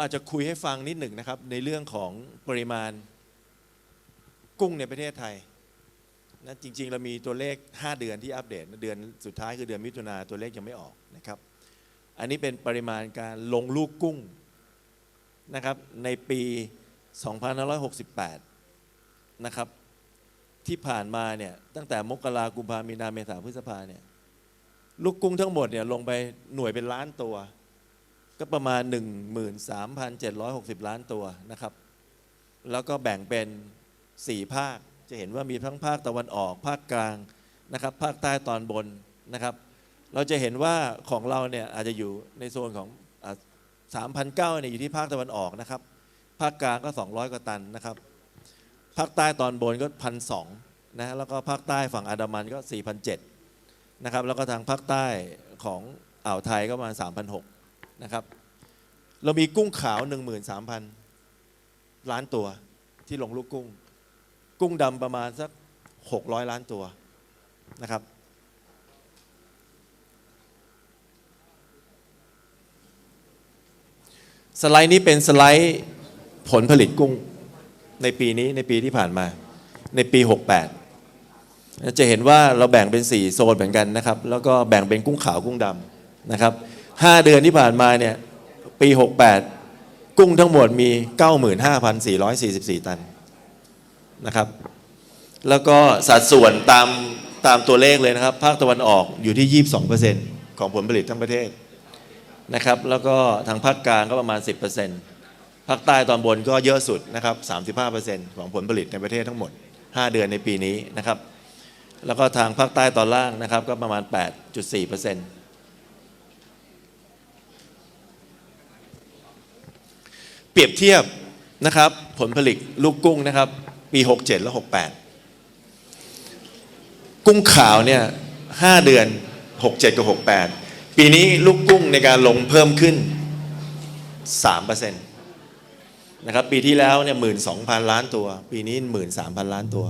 อาจจะคุยให้ฟังนิดหนึ่งนะครับ ในเรื่องของปริมาณกุ้งในประเทศไทยนะจริง ๆ เรามีตัวเลข 5 เดือนที่อัปเดตเดือนสุดท้ายคือเดือนมิถุนาตัวเลขยังไม่ออกนะครับ อันนี้เป็นปริมาณการลงลูกกุ้งนะครับในปี 2568 นะครับ ที่ผ่านมาเนี่ยตั้งแต่มกรากุมภามีนาเมษาพฤษภาเนี่ยลูกกุ้งทั้งหมดเนี่ยลงไปหน่วยเป็นล้านตัว ก็ประมาณ 13,760 ล้านตัวนะครับ แล้วก็แบ่งเป็น 4 ภาค จะเห็นว่ามีทั้งภาคตะวันออก ภาคกลางนะครับ ภาคใต้ตอนบนนะครับ เราจะเห็นว่าของเราเนี่ยอาจจะอยู่ในโซนของ3,009เนี่ยอยู่ที่ภาคตะวันออกนะครับ ภาคกลางก็ 200 กว่าตันนะครับ ภาคใต้ตอนบนก็พันสองนะแล้วก็ภาคใต้ฝั่งอันดามันก็4,007นะครับ แล้วก็ทางภาคใต้ของอ่าวไทยก็ประมาณ3,006 นะครับ เรามีกุ้งขาว 13,000 ล้านตัวที่ลงลูกกุ้ง กุ้งดำประมาณสัก 600 ล้านตัวนะครับ สไลด์นี้เป็นสไลด์ผลผลิตกุ้งในปีนี้ในปีที่ผ่านมาในปี 68 จะเห็นว่าเราแบ่งเป็น 4 โซนเหมือนกันนะครับ แล้วก็แบ่งเป็นกุ้งขาวกุ้งดำนะครับ 5เดือนที่ผ่านมาเนี่ยปี 68 กุ้งทั้งหมดมี 95,444 ตันนะครับ แล้วก็สัดส่วนตามตามตัวเลขเลยนะครับ ภาคตะวันออกอยู่ที่ 22%ของผลผลิตทั้งประเทศนะครับ แล้วก็ทางภาคกลางก็ประมาณ 10%ภาคใต้ตอนบนก็เยอะสุดนะครับ 35%ของผลผลิตในประเทศทั้งหมด 5 เดือนในปีนี้นะครับ แล้วก็ทางภาคใต้ตอนล่างนะครับก็ประมาณ 8.4%เป รียบเทียบนะครับผลผลิตลูกกุ้งนะครับปี 67 และ 68 กุ้งขาวเนี่ย5เดือน 67 กับ 68 ปีนี้ลูกกุ้งในการลงเพิ่มขึ้น 3%นะครับปีที่แล้วเนี่ย12,000ล้านตัว ปีนี้13,000ล้านตัว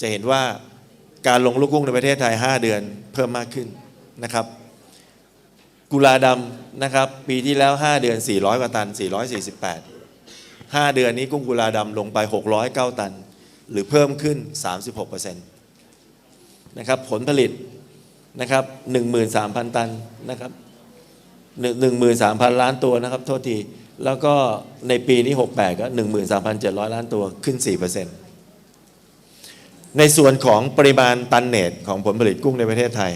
จะเห็นว่าการลงลูกกุ้งในประเทศไทย 5 เดือนเพิ่มมากขึ้นนะครับ กุลาดำนะครับ ปีที่แล้ว 5 เดือน 400 กว่าตัน 448 5 เดือนนี้กุ้งกุลาดำลงไป 609 ตัน หรือเพิ่มขึ้น 36%นะครับผลผลิตนะครับ13,000 ตันนะครับ13,000 ล้านตัวนะครับ โทษที แล้วก็ในปีนี้ 68 ก็ 13,700 ล้านตัวขึ้น 4%ในส่วนของปริมาณตันเนตของผลผลิตกุ้งในประเทศไทย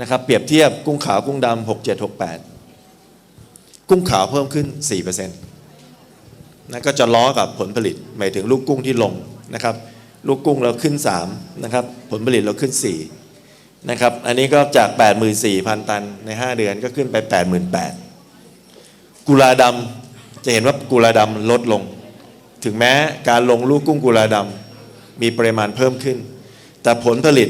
นะครับเปรียบเทียบกุ้งขาวกุ้งดำ6 7 6 8กุ้งขาวเพิ่มขึ้น4%นะก็จะล้อกับผลผลิตหมายถึงลูกกุ้งที่ลงนะครับ ลูกกุ้งเราขึ้น3นะครับผลผลิตเราขึ้น4นะครับอันนี้ก็จาก 84,000 ตันใน 5 เดือนก็ขึ้นไป 88,000กุลาดำจะเห็นว่ากุลาดำลดลง ถึงแม้การลงลูกกุ้งกุลาดำมีปริมาณเพิ่มขึ้น แต่ผลผลิต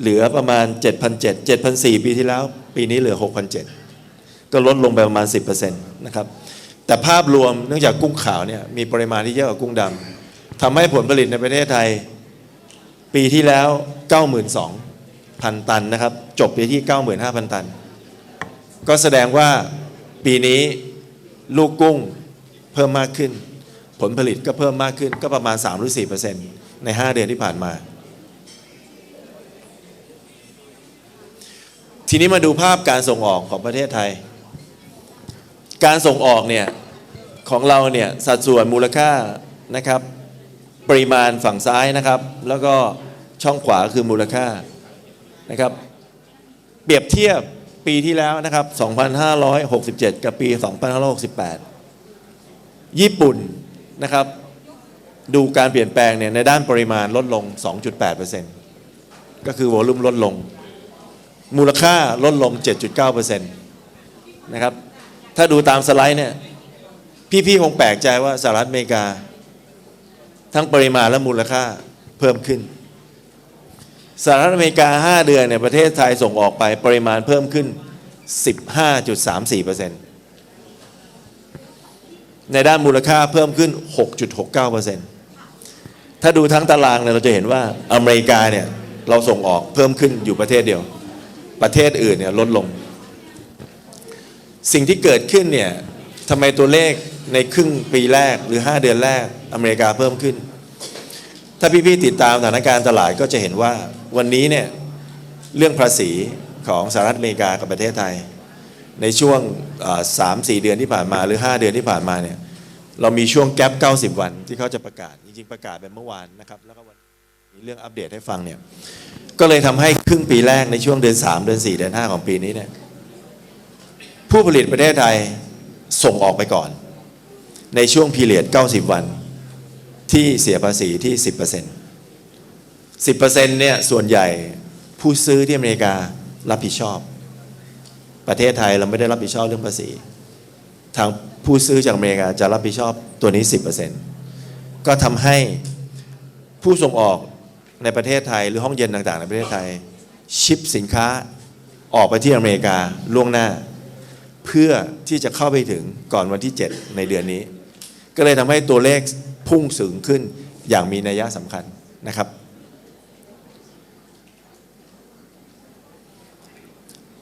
เหลือประมาณ 7,700 7,400 ปีที่แล้ว ปีนี้เหลือ 6,700 ก็ลดลงไปประมาณ 10%นะครับ แต่ภาพรวมเนื่องจากกุ้งขาวเนี่ยมีปริมาณที่เยอะกว่ากุ้งดำทำให้ผลผลิตในประเทศไทย ปีที่แล้ว 92,000 ตันนะครับ จบไปที่ 95,000 ตัน ก็แสดงว่าปีนี้ลูกกุ้งเพิ่มมากขึ้น ผลผลิตก็เพิ่มมากขึ้นก็ประมาณ 3-4%ใน 5 เดือนที่ผ่านมา ทีนี้มาดูภาพการส่งออกของประเทศไทย การส่งออกเนี่ยของเราเนี่ยสัดส่วนมูลค่านะครับปริมาณฝั่งซ้ายนะครับ แล้วก็ช่องขวาคือมูลค่านะครับ เปรียบเทียบปีที่แล้วนะครับ 2,567 กับปี 2,568 ญี่ปุ่นนะครับ ดูการเปลี่ยนแปลงเนี่ยในด้านปริมาณลดลง 2.8%ก็คือวอลุ่มลดลง มูลค่าลดลง 7.9%นะครับ ถ้าดูตามสไลด์เนี่ย พี่ๆคงแปลกใจว่าสหรัฐอเมริกา ทั้งปริมาณและมูลค่าเพิ่มขึ้นสหรัฐอเมริกา 5 เดือนเนี่ยประเทศไทยส่งออกไปปริมาณเพิ่มขึ้น 15.34%ในด้านมูลค่าเพิ่มขึ้น 6.69%ถ้าดูทั้งตารางเนี่ยเราจะเห็นว่าอเมริกาเนี่ยเราส่งออกเพิ่มขึ้นอยู่ประเทศเดียว ประเทศอื่นเนี่ยลดลง สิ่งที่เกิดขึ้นเนี่ยทำไมตัวเลขในครึ่งปีแรกหรือ 5 เดือนแรกอเมริกาเพิ่มขึ้น ถ้าพี่ๆติดตามสถานการณ์ตลาดก็จะเห็นว่าวันนี้เนี่ยเรื่องภาษีของสหรัฐอเมริกากับประเทศไทย ในช่วงสามสี่เดือนที่ผ่านมาหรือ 5 เดือนที่ผ่านมาเนี่ยเรามีช่วงแกลบ90 วันที่เขาจะประกาศ จริงๆประกาศไปเมื่อวานนะครับแล้วก็วันมีเรื่องอัปเดตให้ฟังเนี่ย ก็เลยทำให้ครึ่งปีแรกในช่วงเดือน 3 เดือน 4 เดือน 5 ของปีนี้เนี่ยผู้ผลิตประเทศไทยส่งออกไปก่อน ในช่วงพีเรียด 90 วัน ที่เสียภาษีที่ 10% 10%เนี่ยส่วนใหญ่ผู้ซื้อที่อเมริการับผิดชอบ ประเทศไทยเราไม่ได้รับผิดชอบเรื่องภาษี ทางผู้ซื้อจากอเมริกาจะรับผิดชอบตัวนี้ 10%ก็ทำให้ผู้ส่งออก ในประเทศไทยหรือห้องเย็นต่างๆ ในประเทศไทย ชิปสินค้าออกไปที่อเมริกาล่วงหน้า เพื่อที่จะเข้าไปถึงก่อนวันที่ 7 ในเดือนนี้ ก็เลยทำให้ตัวเลขพุ่งสูงขึ้นอย่างมีนัยสำคัญนะครับ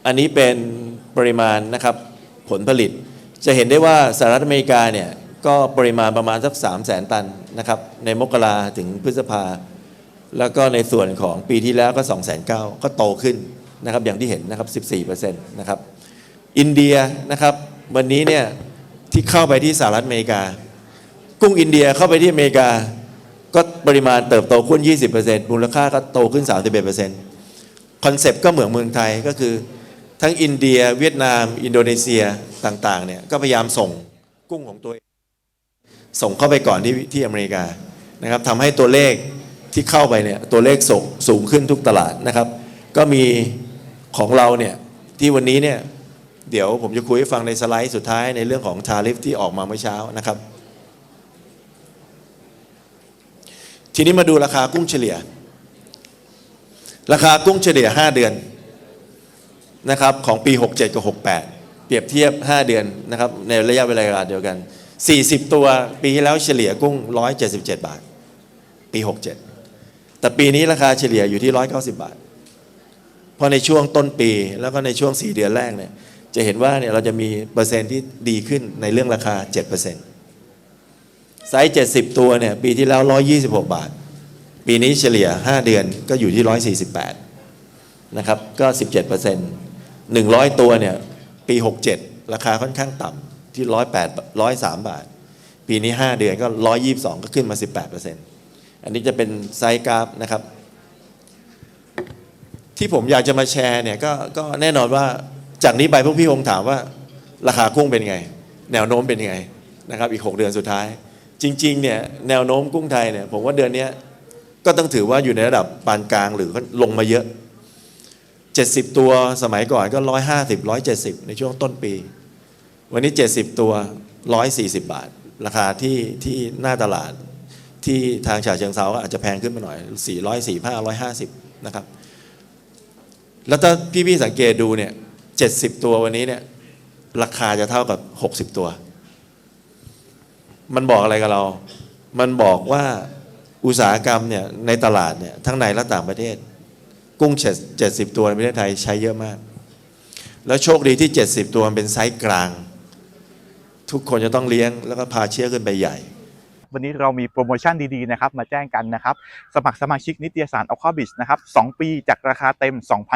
อันนี้เป็นปริมาณนะครับผลผลิต จะเห็นได้ว่าสหรัฐอเมริกาเนี่ยก็ปริมาณประมาณสัก 3 0 0แสนตันนะครับในมกราถึงพฤษภา แล้วก็ในส่วนของปีที่แล้วก็ 2 9 0 0 0ก็โตขึ้นนะครับอย่างที่เห็นนะครับ 14%นะครับอินเดียนะครับวันนี้เนี่ยที่เข้าไปที่สหรัฐอเมริกา กุ้งอินเดียเข้าไปที่อเมริกา ก็ปริมาณเติบโตขึ้น 20%มูลค่าก็โตขึ้น 31%คอนเซปต์ก็เหมือนเมืองไทยก็คือ ทั้งอินเดีย เวียดนาม อินโดนีเซียต่างๆเนี่ยก็พยายามส่งกุ้งของตัวเองส่งเข้าไปก่อนที่ที่อเมริกานะครับทำให้ตัวเลข ที่เข้าไปเนี่ยตัวเลขส่งสูงขึ้นทุกตลาดนะครับ ก็มีของเราเนี่ยที่วันนี้เนี่ยเดี๋ยวผมจะคุยให้ฟังในสไลด์สุดท้ายในเรื่องของทาริฟที่ออกมาเมื่อเช้านะครับ ทีนี้มาดูราคากุ้งเฉลี่ย ราคากุ้งเฉลี่ย 5 เดือนนะครับของปี 67 กับ 68 เปรียบเทียบ 5 เดือนนะครับในระยะเวลาเดียวกัน 40 ตัวปีที่แล้วเฉลี่ยกุ้ง 177 บาท ปี 67 แต่ปีนี้ราคาเฉลี่ยอยู่ที่ 190 บาท เพราะในช่วงต้นปีแล้วก็ในช่วง 4 เดือนแรกเนี่ยจะเห็นว่าเนี่ยเราจะมีเปอร์เซ็นต์ที่ดีขึ้นในเรื่องราคา 7%ไซส์ 70 ตัวเนี่ยปีที่แล้ว 126 บาท ปีนี้เฉลี่ย 5 เดือนก็อยู่ที่ 148 นะครับ ก็ 17% 100 ตัวเนี่ยปี 67 ราคาค่อนข้างต่ำที่ 108 103 บาท ปีนี้ 5 เดือนก็ 122 ก็ขึ้นมา 18% อันนี้จะเป็นไซส์กราฟนะครับ ที่ผมอยากจะมาแชร์เนี่ยก็ก็แน่นอนว่าจากนี้ไปพวกพี่คงถามว่า ราคากุ้งเป็นไง แนวโน้มเป็นไงนะครับ อีก 6 เดือนสุดท้าย จริงๆเนี่ยแนวโน้มกุ้งไทยเนี่ยผมว่าเดือนนี้ก็ต้องถือว่าอยู่ในระดับปานกลางหรือลงมาเยอะ 70 ตัวสมัยก่อนก็ 150 170 ในช่วงต้นปี วันนี้ 70 ตัว 140 บาท ราคาที่ที่หน้าตลาด ที่ทางฉะเชิงเซาก็อาจจะแพงขึ้นมาหน่อย 400 4 550 นะครับ แล้วถ้าพี่ๆสังเกตดูเนี่ย 70 ตัววันนี้เนี่ย ราคาจะเท่ากับ 60 ตัว มันบอกอะไรกับเรา มันบอกว่าอุตสาหกรรมเนี่ยในตลาดเนี่ยทั้งในและต่างประเทศ กุ้งเจ็ดสิบตัวในประเทศไทยใช้เยอะมาก แล้วโชคดีที่ 70 ตัวมันเป็นไซส์กลาง ทุกคนจะต้องเลี้ยงแล้วก็พาเชื้อขึ้นไปใหญ่ วันนี้เรามีโปรโมชั่นดีๆนะครับมาแจ้งกันนะครับ สมัครสมาชิกนิตยสาร a l c o b i s นะครับ2ปีจากราคาเต็ม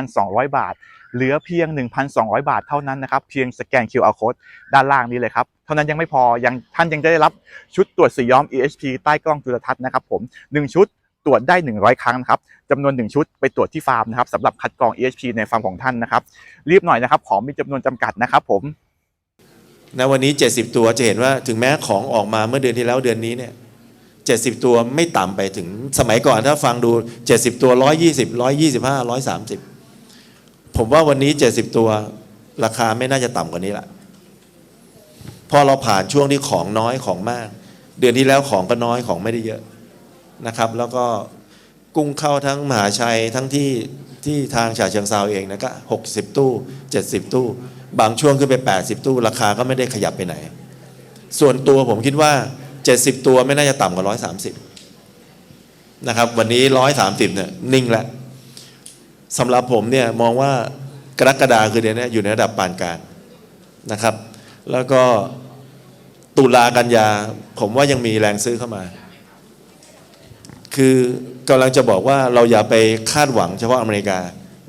2,200 บาท เหลือเพียง 1,200 บาทเท่านั้นนะครับเพียงสแกน QR code ด้านล่างนี้เลยครับเท่านั้นยังไม่พอยังท่านยังได้รับชุดตรวจสีย้อม EHP ใต้กล้องจุลทรรศน์นะครับผม 1 ชุดตรวจได้ 100 ครั้งนะครับจำนวน 1 ชุดไปตรวจที่ฟาร์มนะครับสำหรับคัดกรอง EHP ในฟาร์มของท่านนะครับ รีบหน่อยนะครับ ของมีจำนวนจำกัดนะครับผม ณวันนี้ 70 ตัวจะเห็นว่าถึงแม้ของออกมาเมื่อเดือนที่แล้วเดือนนี้เนี่ย70ตัวไม่ต่ำไปถึงสมัยก่อนถ้าฟังดู 70 ตัว 120 125 130 ผมว่าวันนี้ 70 ตัวราคาไม่น่าจะต่ำกว่านี้ละพอเราผ่านช่วงที่ของน้อยของมาก เดือนที่แล้วของก็น้อยของไม่ได้เยอะนะครับ แล้วก็กุ้งเข้าทั้งมหาชัยทั้งที่ที่ทางฉะเชิงเซาเองนะก็60 ตู้ 70 ตู้ บางช่วงขึ้นไป 80 ตู้ ราคาก็ไม่ได้ขยับไปไหน ส่วนตัวผมคิดว่า 70 ตัวไม่น่าจะต่ำกว่า 130 นะครับ วันนี้ 130 เนี่ย นิ่งแล้วสำหรับผมเนี่ย มองว่ากรกฎาคือเดือนนี้อยู่ในระดับปานกลางนะครับ แล้วก็ตุลากันยา ผมว่ายังมีแรงซื้อเข้ามา คือกำลังจะบอกว่าเราอย่าไปคาดหวังเฉพาะอเมริกา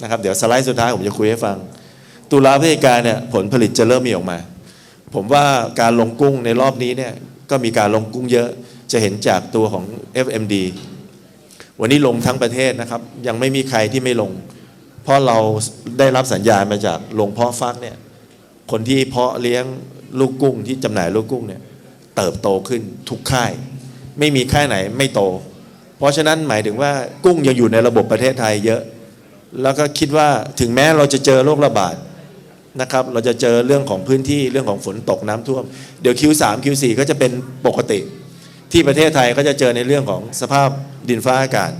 นะครับ เดี๋ยวสไลด์สุดท้ายผมจะคุยให้ฟัง ตุลาพฤศจิกาเนี่ยผลผลิตจะเริ่มมีออกมา ผมว่าการลงกุ้งในรอบนี้เนี่ยก็มีการลงกุ้งเยอะจะเห็นจากตัวของ FMD วันนี้ลงทั้งประเทศนะครับ ยังไม่มีใครที่ไม่ลง เพราะเราได้รับสัญญาณมาจากโรงเพาะฟักเนี่ยคนที่เพาะเลี้ยงลูกกุ้งที่จำหน่ายลูกกุ้งเนี่ยเติบโตขึ้นทุกค่าย ไม่มีค่ายไหนไม่โต เพราะฉะนั้นหมายถึงว่ากุ้งยังอยู่ในระบบประเทศไทยเยอะ แล้วก็คิดว่าถึงแม้เราจะเจอโรคระบาด นะครับเราจะเจอเรื่องของพื้นที่เรื่องของฝนตกน้ำท่วม เดี๋ยว Q3 Q4 ก็จะเป็นปกติ ที่ประเทศไทยก็จะเจอในเรื่องของสภาพดินฟ้าอากาศ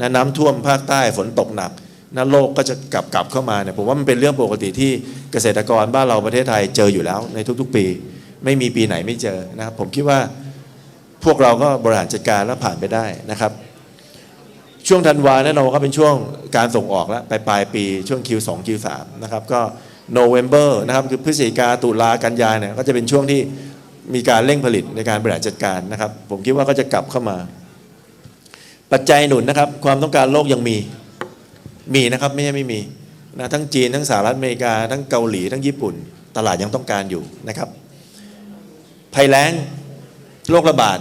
นะน้ำท่วมภาคใต้ฝนตกหนักนะโลกก็จะกลับกลับเข้ามาเนี่ยผมว่ามันเป็นเรื่องปกติที่เกษตรกรบ้านเราประเทศไทยเจออยู่แล้วในทุกๆปี ไม่มีปีไหนไม่เจอนะครับผมคิดว่าพวกเราก็บริหารจัดการและผ่านไปได้นะครับ ช่วงธันวาแน่นอนก็เป็นช่วงการส่งออกแล้วไปปลายปีช่วง Q2 Q3 นะครับก็ November นะครับคือพฤศจิกาตุลากันยาเนี่ยก็จะเป็นช่วงที่มีการเร่งผลิตในการบริหารจัดการนะครับ ผมคิดว่าก็จะกลับเข้ามา ปัจจัยหนุนนะครับ ความต้องการโลกยังมีมีนะครับไม่ใช่ไม่มีนะทั้งจีนทั้งสหรัฐอเมริกา ทั้งเกาหลีทั้งญี่ปุ่น ตลาดยังต้องการอยู่นะครับภัยแล้งโรคระบาด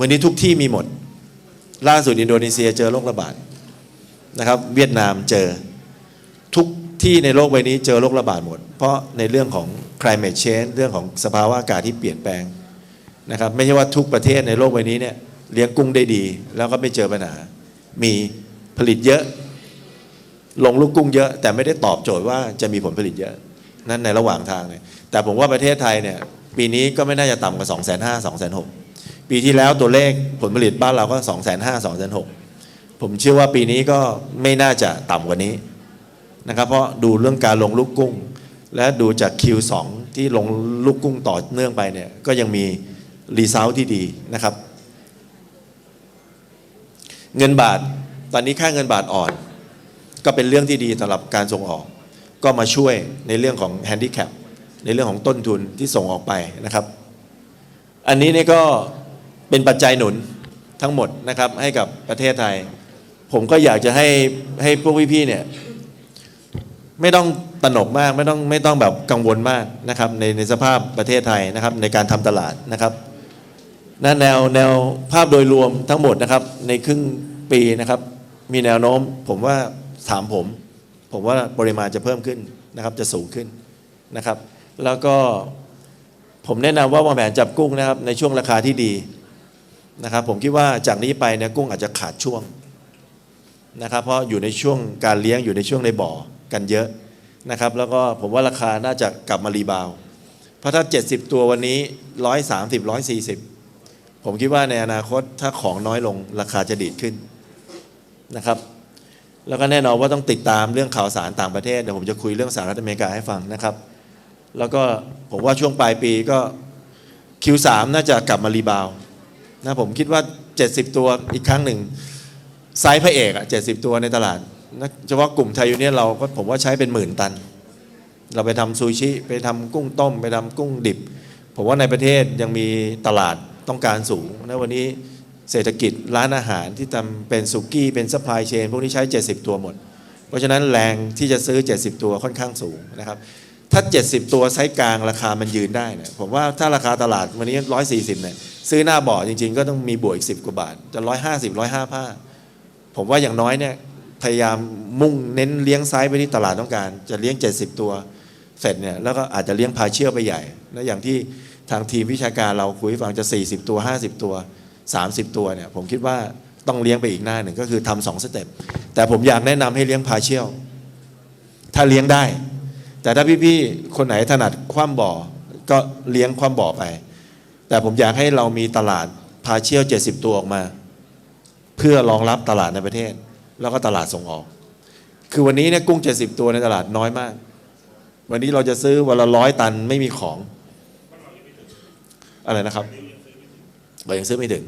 วันนี้ทุกที่มีหมด ล่าสุดอินโดนีเซียเจอโรคระบาดนะครับ เวียดนามเจอ ที่ในโลกใบนี้เจอโรคระบาดหมด เพราะในเรื่องของ climate change เรื่องของสภาวะอากาศที่เปลี่ยนแปลงนะครับไม่ใช่ว่าทุกประเทศในโลกใบนี้เนี่ยเลี้ยงกุ้งได้ดี แล้วก็ไม่เจอปัญหา มีผลิตเยอะ ลงลูกกุ้งเยอะ แต่ไม่ได้ตอบโจทย์ว่าจะมีผลผลิตเยอะ นั่นในระหว่างทางเนี่ยแต่ผมว่าประเทศไทยเนี่ยปีนี้ก็ไม่น่าจะต่ำกว่า2 5 0 0 0 0 2 6 0 0 0ปีที่แล้วตัวเลขผลผลิตบ้านเราก็ 2 5 0 0 0 0 2 6 0 0 0ผมเชื่อว่าปีนี้ก็ไม่น่าจะต่ำกว่านี้ นะครับเพราะดูเรื่องการลงลูกกุ้ง และดูจาก Q2 ที่ลงลูกกุ้งต่อเนื่องไปเนี่ยก็ยังมีรีเซลที่ดีนะครับ เงินบาทตอนนี้ค่าเงินบาทอ่อน ก็เป็นเรื่องที่ดีสำหรับการส่งออก ก็มาช่วยในเรื่องของแฮนดิแคปในเรื่องของต้นทุนที่ส่งออกไปนะครับ อันนี้นี่ก็เป็นปัจจัยหนุนทั้งหมดนะครับให้กับประเทศไทย ผมก็อยากจะให้ให้พวกพี่ๆเนี่ย ไม่ต้องตระหนกมาก ไม่ต้องไม่ต้องแบบกังวลมากนะครับในในสภาพประเทศไทยนะครับในการทำตลาดนะครับนะแนวแนวภาพโดยรวมทั้งหมดนะครับ ในครึ่งปีนะครับ มีแนวโน้มผมว่าถามผม ผมว่าปริมาณจะเพิ่มขึ้นนะครับ จะสูงขึ้นนะครับ แล้วก็ผมแนะนำว่าวางแผนจับกุ้งนะครับ ในช่วงราคาที่ดีนะครับ ผมคิดว่าจากนี้ไปเนี่ยกุ้งอาจจะขาดช่วงนะครับ เพราะอยู่ในช่วงการเลี้ยงอยู่ในช่วงในบ่อ กันเยอะนะครับ แล้วก็ผมว่าราคาน่าจะกลับมารีบาว เพราะถ้า 70 ตัววันนี้ 130 140 ผมคิดว่าในอนาคตถ้าของน้อยลงราคาจะดีดขึ้นนะครับ แล้วก็แน่นอนว่าต้องติดตามเรื่องข่าวสารต่างประเทศ เดี๋ยวผมจะคุยเรื่องสหรัฐอเมริกาให้ฟังนะครับ แล้วก็ผมว่าช่วงปลายปีก็ Q3 น่าจะกลับมารีบาวนะผมคิดว่า 70 ตัวอีกครั้งหนึ่งไซส์พระเอกอะ70 ตัวในตลาด เฉพาะกลุ่มไทยอยูเนี่ยเราก็ผมว่าใช้เป็นหมื่นตัน เราไปทำซูชิไปทำกุ้งต้ม ไปทำกุ้งดิบ ผมว่าในประเทศยังมีตลาดต้องการสูงนะวันนี้เศรษฐกิจร้านอาหารที่ทำเป็นสุกี้เป็นซัพพลายเชนพวกนี้ใช้ 70 ตัวหมด เพราะฉะนั้นแรงที่จะซื้อ 70 ตัวค่อนข้างสูงนะครับถ้า 70 ตัวไซส์กลางราคามันยืนได้เนี่ยผมว่าถ้าราคาตลาดวันนี้ 140เนี่ยซื้อหน้าบ่อจริง ๆ ก็ต้องมีบวกอีก 10 กว่าบาท จะ 150 105ผ้าผมว่าอย่างน้อยเนี่ย พยายามมุ่งเน้นเลี้ยงไซส์ไปที่ตลาดต้องการ จะเลี้ยง 70 ตัวเสร็จเนี่ยแล้วก็อาจจะเลี้ยงพาเชี่ยวไปใหญ่ แล้วอย่างที่ทางทีมวิชาการเราคุยฟังจะ 40 ตัว 50 ตัว 30 ตัวเนี่ยผมคิดว่าต้องเลี้ยงไปอีกหน้าหนึ่งก็คือทำสองสเต็ปแต่ผมอยากแนะนำให้เลี้ยงพาเชี่ยลถ้าเลี้ยงได้ แต่ถ้าพี่ๆคนไหนถนัดคว่ำบ่อก็เลี้ยงคว่ำบ่อไป แต่ผมอยากให้เรามีตลาดพาเชี่ยล70 ตัวออกมา เพื่อรองรับตลาดในประเทศ แล้วก็ตลาดส่งออก คือวันนี้เนี่ยกุ้ง 70 ตัวในตลาดน้อยมาก วันนี้เราจะซื้อวันละร้อยตันไม่มีของ อะไรนะครับเรายังซื้อไม่ถึง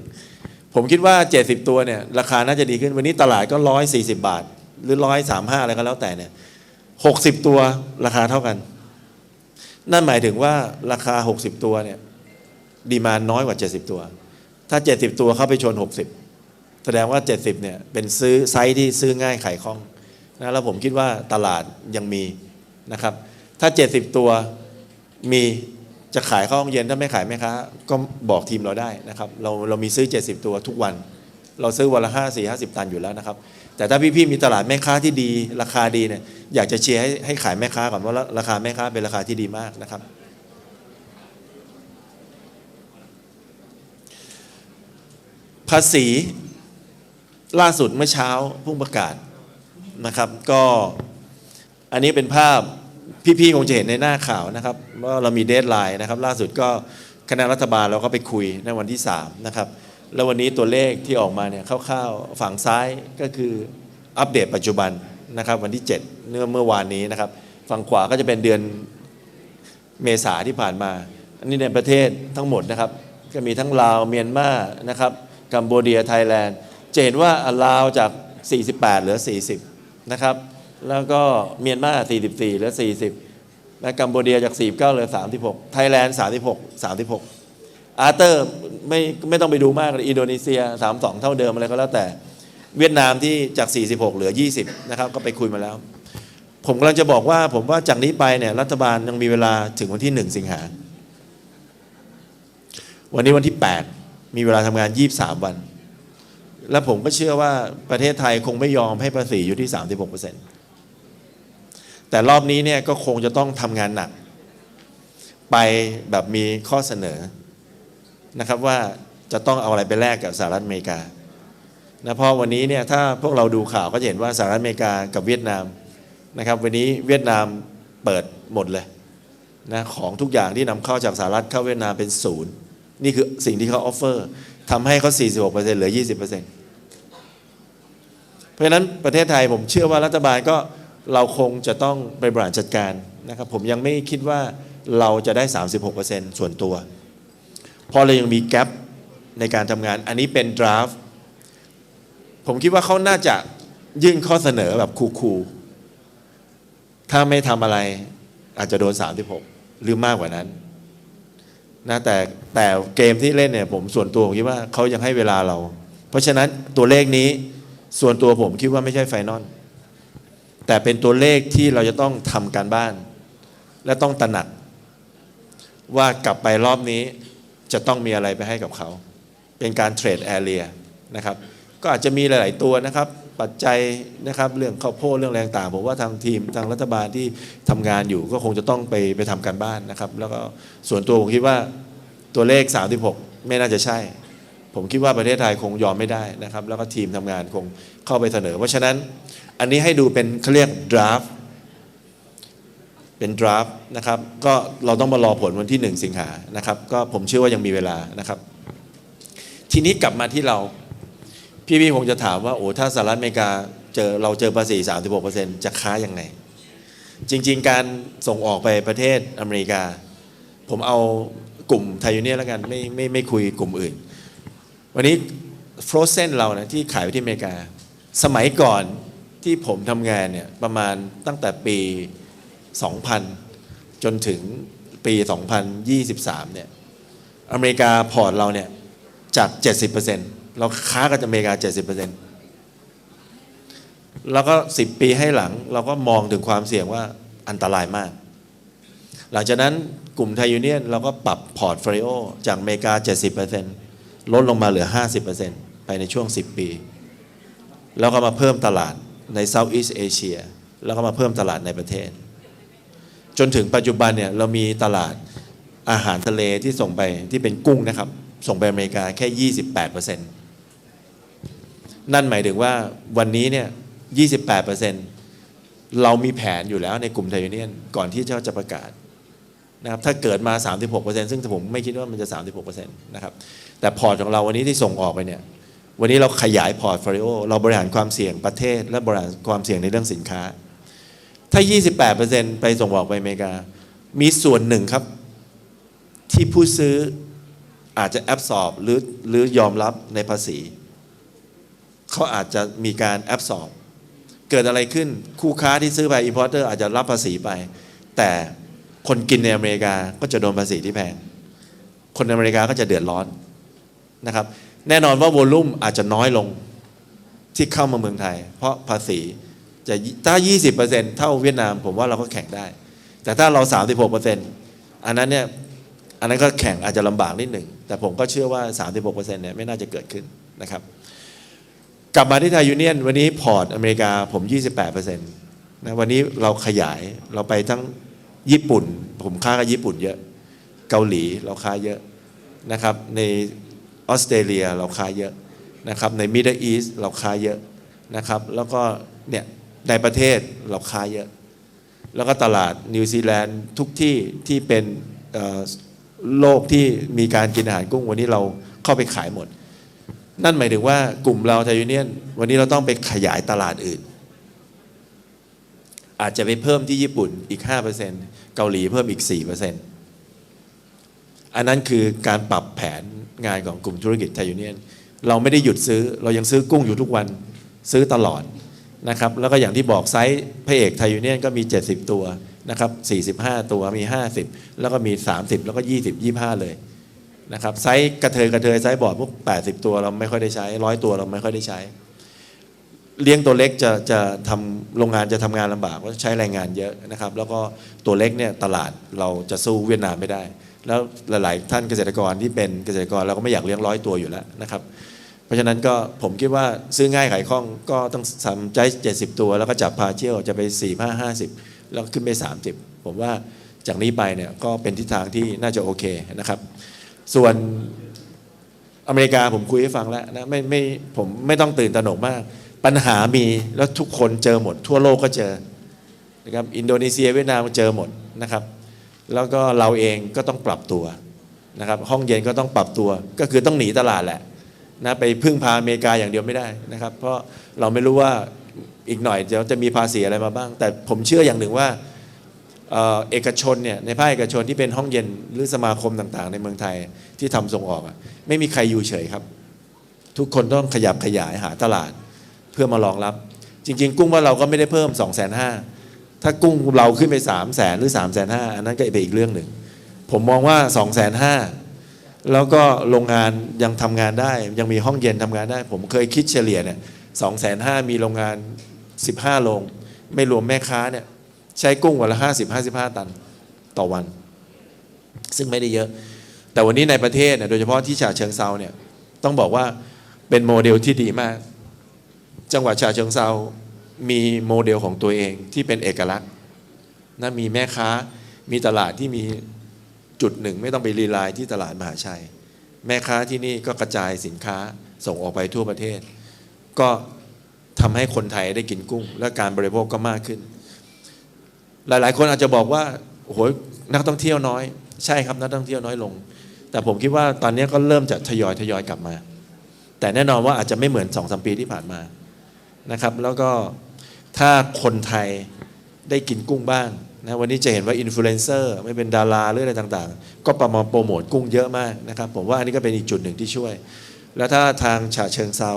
ผมคิดว่า 70 ตัวเนี่ยราคาน่าจะดีขึ้นวันนี้ตลาดก็140บาท หรือ135อะไรก็แล้วแต่เนี่ย60ตัวราคาเท่ากัน นั่นหมายถึงว่าราคา60ตัวเนี่ยดีมาน้อยกว่า70ตัว ถ้า70ตัวเข้าไปชน60 แสดงว่า 70เนี่ยเป็นซื้อไซส์ที่ซื้อง่ายขายคล่องนะแล้วผมคิดว่าตลาดยังมีนะครับ ถ้า 70 ตัวมีจะขายข้าห้องเย็นถ้าไม่ขายแม่ค้าก็บอกทีมเราได้นะครับเราเรามีซื้อ 70 ตัวทุกวัน เราซื้อวันละ5 4 50 ตันอยู่แล้วนะครับ แต่ถ้าพี่ๆมีตลาดแม่ค้าที่ดีราคาดีเนี่ยอยากจะเชียร์ให้ให้ขายแม่ค้าก่อนว่าราคาแม่ค้าเป็นราคาที่ดีมากนะครับ ภาษี ล่าสุดเมื่อเช้าพิ่งประกาศนะครับก็อันนี้เป็นภาพพี่ๆคงจะเห็นในหน้าข่าวนะครับว่าเรามีเดทไลน์นะครับ ล่าสุดก็คณะรัฐบาลเราก็ไปคุยในวันที่ 3 นะครับ แล้ววันนี้ตัวเลขที่ออกมาเนี่ยคร่าวๆฝั่งซ้ายก็คืออัปเดตปัจจุบันนะครับ วันที่ 7เมื่อเมื่อวานนี้นะครับ ฝั่งขวาก็จะเป็นเดือนเมษาที่ผ่านมา อันนี้ในประเทศทั้งหมดนะครับ ก็มีทั้งลาวเมียนมานะครับกัมพูเดียไทยแลนด์ จะเห็นว่าลาวจาก 48 เหลือ 40 นะครับ แล้วก็เมียนมา44 เหลือ 40 และกัมพูเดียจาก 49 เหลือ 36 ไทยแลนด์ 36 36 อาร์เตอร์ไม่ไม่ต้องไปดูมากเลยอินโดนีเซีย 32 เท่าเดิมอะไรก็แล้วแต่ เวียดนามที่จาก 46 เหลือ 20 นะครับ ก็ไปคุยมาแล้ว ผมกำลังจะบอกว่าผมว่าจากนี้ไปเนี่ยรัฐบาลยังมีเวลาถึงวันที่ 1 สิงหาวันนี้วันที่ 8 มีเวลาทำงาน 23 วัน และผมก็เชื่อว่าประเทศไทยคงไม่ยอมให้ภาษีอยู่ที่ 36%แต่รอบนี้เนี่ยก็คงจะต้องทำงานหนัก ไปแบบมีข้อเสนอนะครับว่าจะต้องเอาอะไรไปแลกกับสหรัฐอเมริกานะเพราะวันนี้เนี่ยถ้าพวกเราดูข่าวก็จะเห็นว่าสหรัฐอเมริกากับเวียดนามนะครับ วันนี้เวียดนามเปิดหมดเลยนะของทุกอย่างที่นำเข้าจากสหรัฐเข้าเวียดนามเป็นศูนย์นี่คือสิ่งที่เขาออฟเฟอร์ทำให้เขา 46%เหลือ 20% เพราะฉะนั้นประเทศไทยผมเชื่อว่ารัฐบาลก็เราคงจะต้องไปบริหารจัดการนะครับผมยังไม่คิดว่าเราจะได้ 36%ส่วนตัว เพราะเรายังมีแกลบในการทำงานอันนี้เป็นดราฟต์ผมคิดว่าเขาน่าจะยื่นข้อเสนอแบบคูลๆถ้าไม่ทำอะไรอาจจะโดน 36 หรือมากกว่านั้นนะแต่แต่เกมที่เล่นเนี่ยผมส่วนตัวผมคิดว่าเขายังให้เวลาเรา เพราะฉะนั้นตัวเลขนี้ ส่วนตัวผมคิดว่าไม่ใช่ไฟนอลแต่เป็นตัวเลขที่เราจะต้องทำการบ้าน และต้องตระหนัก ว่ากลับไปรอบนี้จะต้องมีอะไรไปให้กับเขา เป็นการเทรดแอเรียนะครับ ก็อาจจะมีหลาย ๆ ตัวนะครับ ปัจจัยนะครับเรื่องข้าวโพดเรื่องแรงต่างผมว่าทางทีมทางรัฐบาลที่ทำงานอยู่ก็คงจะต้องไปไปทำการบ้านนะครับ แล้วก็ส่วนตัวผมคิดว่าตัวเลข 36 ไม่น่าจะใช่ ผมคิดว่าประเทศไทยคงยอมไม่ได้นะครับ แล้วก็ทีมทำงานคงเข้าไปเสนอ เพราะฉะนั้นอันนี้ให้ดูเป็นเขาเรียกดราฟเป็นดราฟนะครับก็เราต้องมารอผลวันที่ 1 สิงหานะครับ ก็ผมเชื่อว่ายังมีเวลานะครับ ทีนี้กลับมาที่เรา พี่ๆคงจะถามว่าโอ้ถ้าสหรัฐอเมริกาเจอเราเจอภาษี 36%จะค้ายังไง จริง ๆ การส่งออกไปประเทศอเมริกา ผมเอากลุ่มไทยยูเนียแล้วกันไม่ไม่ไม่คุยกลุ่มอื่น วันนี้โฟรเซนเรานะที่ขายไปที่อเมริกา สมัยก่อนที่ผมทำงานเนี่ยประมาณตั้งแต่ปี 2000 จนถึงปี 2023 เนี่ยอเมริกาพอร์ตเราเนี่ยจาก 70%เราค้ากับอเมริกา 70%แล้วก็ 10 ปีให้หลังเราก็มองถึงความเสี่ยงว่าอันตรายมาก หลังจากนั้นกลุ่มไทยยูเนียนเราก็ปรับพอร์ตโฟลิโอจากอเมริกา 70% ลดลงมาเหลือ 50%ไปในช่วง 10 ปี แล้วก็มาเพิ่มตลาดใน Southeast Asia แล้วก็มาเพิ่มตลาดในประเทศ จนถึงปัจจุบันเนี่ยเรามีตลาดอาหารทะเลที่ส่งไปที่เป็นกุ้งนะครับ ส่งไปอเมริกาแค่ 28%นั่นหมายถึงว่าวันนี้เนี่ย 28%เรามีแผนอยู่แล้วในกลุ่มไทยยูเนียนก่อนที่เจ้าจะประกาศนะครับถ้าเกิดมา 36%ซึ่งผมไม่คิดว่ามันจะ 36%นะครับ แต่พอร์ตของเราวันนี้ที่ส่งออกไปเนี่ยวันนี้เราขยายพอร์ตโฟลิโอเราบริหารความเสี่ยงประเทศ และบริหารความเสี่ยงในเรื่องสินค้า ถ้า 28%ไปส่งออกไปอเมริกา มีส่วนหนึ่งครับ ที่ผู้ซื้ออาจจะแอบสอบหรือหรือยอมรับในภาษี เขาอาจจะมีการแอบสอบเกิดอะไรขึ้นคู่ค้าที่ซื้อไปอินพอร์เตอร์อาจจะรับภาษีไป แต่คนกินในอเมริกาก็จะโดนภาษีที่แพง คนในอเมริกาก็จะเดือดร้อน นะครับแน่นอนว่าวอลลุ่มอาจจะน้อยลงที่เข้ามาเมืองไทย เพราะภาษีจะถ้า 20%เท่าเวียดนาม ผมว่าเราก็แข่งได้ แต่ถ้าเรา 36%อันนั้นเนี่ยอันนั้นก็แข่งอาจจะลำบากนิดหนึ่ง แต่ผมก็เชื่อว่า 36%เนี่ยไม่น่าจะเกิดขึ้นนะครับ กลับมาที่ไทยยูเนียนวันนี้พอร์ตอเมริกาผม 28%นะวันนี้เราขยายเราไปทั้งญี่ปุ่น ผมค้ากับญี่ปุ่นเยอะ เกาหลีเราค้าเยอะนะครับใน ออสเตรเลียเราค้าเยอะนะครับในมิดเดิลอีสเราค้าเยอะนะครับแล้วก็เนี่ยในประเทศเราค้าเยอะ แล้วก็ตลาดนิวซีแลนด์ทุกที่ที่เป็นโลกที่มีการกินอาหารกุ้งวันนี้เราเข้าไปขายหมด นั่นหมายถึงว่ากลุ่มเราไทยยูเนียนวันนี้เราต้องไปขยายตลาดอื่น อาจจะไปเพิ่มที่ญี่ปุ่นอีก 5%เกาหลีเพิ่มอีก 4%อันนั้นคือการปรับแผน งานของกลุ่มธุรกิจไทยยูเนียนเราไม่ได้หยุดซื้อเรายังซื้อกุ้งอยู่ทุกวันซื้อตลอดนะครับแล้วก็อย่างที่บอกไซส์พระเอกไทยยูเนียนก็มี 70 ตัวนะครับ45 ตัวมี 50 แล้วก็มี 30 แล้วก็ 20 25 เลยนะครับไซส์กระเทยกระเทยไซส์บอร์ดพวก 80 ตัวเราไม่ค่อยได้ใช้ร้อยตัวเราไม่ค่อยได้ใช้ เลี้ยงตัวเล็กจะจะทำโรงงานจะทำงานลำบากเพราะใช้แรงงานเยอะนะครับแล้วก็ตัวเล็กเนี่ยตลาดเราจะสู้เวียดนามไม่ได้ แล้วหลาย ๆ ท่านเกษตรกรที่เป็นเกษตรกรเราก็ไม่อยากเลี้ยงร้อยตัวอยู่แล้วนะครับ เพราะฉะนั้นก็ผมคิดว่าซื้อง่ายขายคล่องก็ต้องทำใจเจ็ดสิบตัว แล้วก็จับพาเที่ยวจะไป4ี่ห้าห้าสิบแล้วขึ้นไป 30 ผมว่าจากนี้ไปเนี่ยก็เป็นทิศทางที่น่าจะโอเคนะครับ ส่วนอเมริกาผมคุยให้ฟังแล้วนะไม่ไม่ผมไม่ต้องตื่นตระหนกมาก ปัญหามีแล้วทุกคนเจอหมด ทั่วโลกก็เจอนะครับอินโดนีเซียเวียดนามเจอหมดนะครับ แล้วก็เราเองก็ต้องปรับตัวนะครับห้องเย็นก็ต้องปรับตัวก็คือต้องหนีตลาดแหละนะไปพึ่งพาอเมริกาอย่างเดียวไม่ได้นะครับ เพราะเราไม่รู้ว่าอีกหน่อยเดี๋ยวจะมีภาษีอะไรมาบ้าง แต่ผมเชื่ออย่างหนึ่งว่าเอกชนเนี่ยในภาคเอกชนที่เป็นห้องเย็นหรือสมาคมต่างๆ ในเมืองไทยที่ทำส่งออกไม่มีใครอยู่เฉยครับ ทุกคนต้องขยับขยายหาตลาดเพื่อมารองรับ จริง ๆ กุ้งว่าเราก็ไม่ได้เพิ่ม 2 5 0 0 0 0 ถ้ากุ้งเราขึ้นไป3 0 0 0 0 0หรือ3 5 0 0 0อันนั้นก็เป็นอีกเรื่องหนึ่ง ผมมองว่า 2 5 0 0 0แล้วก็โรงงานยังทำงานได้ ยังมีห้องเย็นทำงานได้ ผมเคยคิดเฉลี่ยเนี่ยสองแสนห้ามีโรงงาน 15 โรง ไม่รวมแม่ค้าเนี่ยใช้กุ้งวันละ 50 55 ตันต่อวัน ซึ่งไม่ได้เยอะ แต่วันนี้ในประเทศเนี่ยโดยเฉพาะที่ฉะเชิงเซาเนี่ยต้องบอกว่าเป็นโมเดลที่ดีมาก จังหวัดฉะเชิงเซา มีโมเดลของตัวเองที่เป็นเอกลักษณ์นะมีแม่ค้ามีตลาดที่มีจุดหนึ่งไม่ต้องไปรีไลน์ที่ตลาดมหาชัย แม่ค้าที่นี่ก็กระจายสินค้าส่งออกไปทั่วประเทศ ก็ทำให้คนไทยได้กินกุ้ง และการบริโภคก็มากขึ้น หลาย ๆ คนอาจจะบอกว่าโอ้โหนักท่องเที่ยวน้อย ใช่ครับนักท่องเที่ยวน้อยลง แต่ผมคิดว่าตอนนี้ก็เริ่มจะทยอยทยอยกลับมา แต่แน่นอนว่าอาจจะไม่เหมือนสองสมปีที่ผ่านมานะครับ แล้วก็ ถ้าคนไทยได้กินกุ้งบ้างนะวันนี้จะเห็นว่าอินฟลูเอนเซอร์ไม่เป็นดาราหรืออะไรต่างๆ ก็ประมาณโปรโมทกุ้งเยอะมากนะครับผมว่าอันนี้ก็เป็นอีกจุดหนึ่งที่ช่วย แล้วถ้าทางฉะเชิงเซา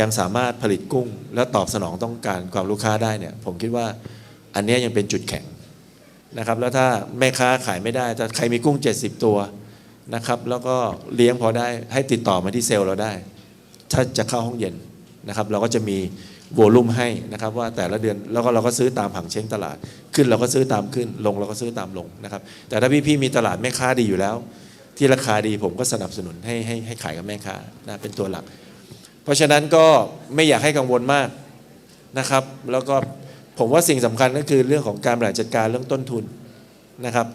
ยังสามารถผลิตกุ้ง แล้วตอบสนองต้องการความลูกค้าได้เนี่ยผมคิดว่าอันนี้ยยังเป็นจุดแข็งนะครับแล้วถ้าแม่ค้าขายไม่ได้แต่ใครมีกุ้ง 70 ตัวนะครับแล้วก็เลี้ยงพอได้ให้ติดต่อมาที่เซลล์เราได้ ถ้าจะเข้าห้องเย็นนะครับเราก็จะมี โวลุ่มให้นะครับว่าแต่ละเดือนแล้วก็เราก็ซื้อตามผังเช้งตลาด ขึ้นเราก็ซื้อตามขึ้น ลงเราก็ซื้อตามลงนะครับ แต่ถ้าพี่ๆมีตลาดแม่ค้าดีอยู่แล้ว ที่ราคาดีผมก็สนับสนุนให้ให้ให้ขายกับแม่ค้านะเป็นตัวหลัก เพราะฉะนั้นก็ไม่อยากให้กังวลมากนะครับ แล้วก็ผมว่าสิ่งสำคัญก็คือเรื่องของการบริหารจัดการเรื่องต้นทุนนะครับ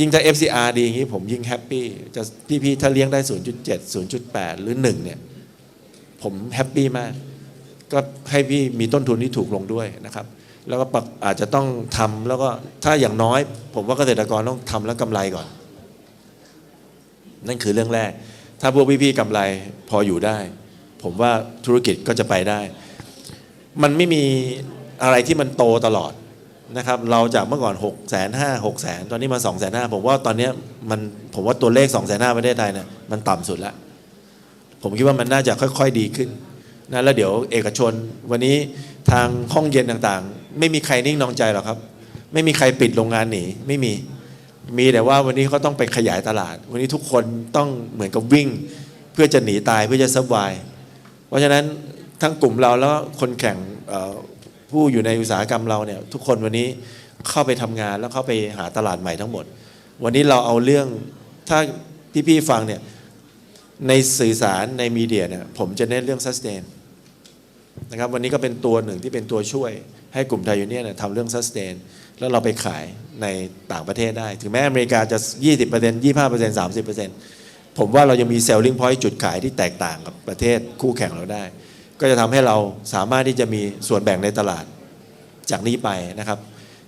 ยิ่งถ้า FCR ดีอย่างนี้ผมยิ่งแฮปปี้จะพี่ๆถ้าเลี้ยงได้ 0.7 0.8 หรือ 1 เนี่ย ผมแฮปปี้มาก ก็ให้พี่มีต้นทุนที่ถูกลงด้วยนะครับ แล้วก็ปรับอาจจะต้องทำแล้วก็ถ้าอย่างน้อย ผมว่าเกษตรกรต้องทำแล้วกำไรก่อน นั่นคือเรื่องแรก ถ้าพวกพี่ๆกำไรพออยู่ได้ ผมว่าธุรกิจก็จะไปได้ มันไม่มีอะไรที่มันโตตลอดนะครับเราจากเมื่อก่อน6กแสนห้าหกแสนตอนนี้มา2องแสนห้าผมว่าตอนนี้มันผมว่าตัวเลข2องแสนห้าประเทศไทยเนี่ยมันต่ำสุดแล้ว ผมคิดว่ามันน่าจะค่อย ๆ ดีขึ้น นะแล้วเดี๋ยวเอกชน วันนี้ทางห้องเย็นต่างๆ ไม่มีใครนิ่งนอนใจหรอกครับ ไม่มีใครปิดโรงงานหนีไม่มีมีแต่ว่าวันนี้เขาต้องไปขยายตลาด วันนี้ทุกคนต้องเหมือนกับวิ่ง เพื่อจะหนีตายเพื่อจะซับไวเพราะฉะนั้นทั้งกลุ่มเราแล้วคนแข่งผู้อยู่ในอุตสาหกรรมเราเนี่ยทุกคนวันนี้เข้าไปทำงานแล้วเข้าไปหาตลาดใหม่ทั้งหมด วันนี้เราเอาเรื่องถ้าพี่ๆฟังเนี่ย ในสื่อสารในมีเดียเนี่ยผมจะเน้นเรื่อง sustain นะครับวันนี้ก็เป็นตัวหนึ่งที่เป็นตัวช่วยให้กลุ่มไทยยูเนียนยทำเรื่อง sustain แล้วเราไปขายในต่างประเทศได้ ถึงแม้อเมริกาจะ 20% 25% 30%ผมว่าเรายังมี selling point จุดขายที่แตกต่างกับประเทศคู่แข่งเราได้ ก็จะทำให้เราสามารถที่จะมีส่วนแบ่งในตลาดจากนี้ไปนะครับ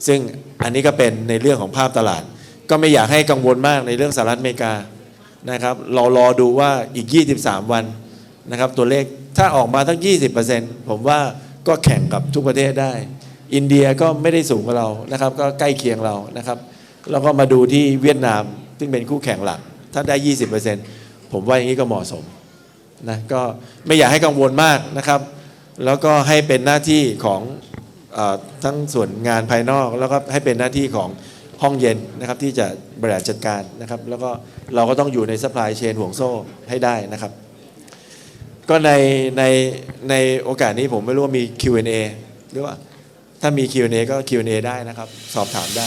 ซึ่งอันนี้ก็เป็นในเรื่องของภาพตลาด ก็ไม่อยากให้กังวลมากในเรื่องสหรัฐอเมริกา นะครับเรารอดูว่าอีก 23 วันนะครับตัวเลขถ้าออกมาทั้ง 20%ผมว่าก็แข่งกับทุกประเทศได้ อินเดียก็ไม่ได้สูงกว่าเรานะครับ ก็ใกล้เคียงเรานะครับแล้วก็มาดูที่เวียดนามซึ่งเป็นคู่แข่งหลัก ถ้าได้ 20%ผมว่าอย่างนี้ก็เหมาะสมนะก็ไม่อยากให้กังวลมากนะครับ แล้วก็ให้เป็นหน้าที่ของอทั้งส่วนงานภายนอก แล้วก็ให้เป็นหน้าที่ของ ห้องเย็นนะครับที่จะบริหารจัดการนะครับ แล้วก็เราก็ต้องอยู่ใน supply chain ห่วงโซ่ให้ได้นะครับ ก็ในในในโอกาสนี้ผมไม่รู้ว่ามี Q&A หรือว่าถ้ามี Q&A ก็ Q&A ได้นะครับ สอบถามได้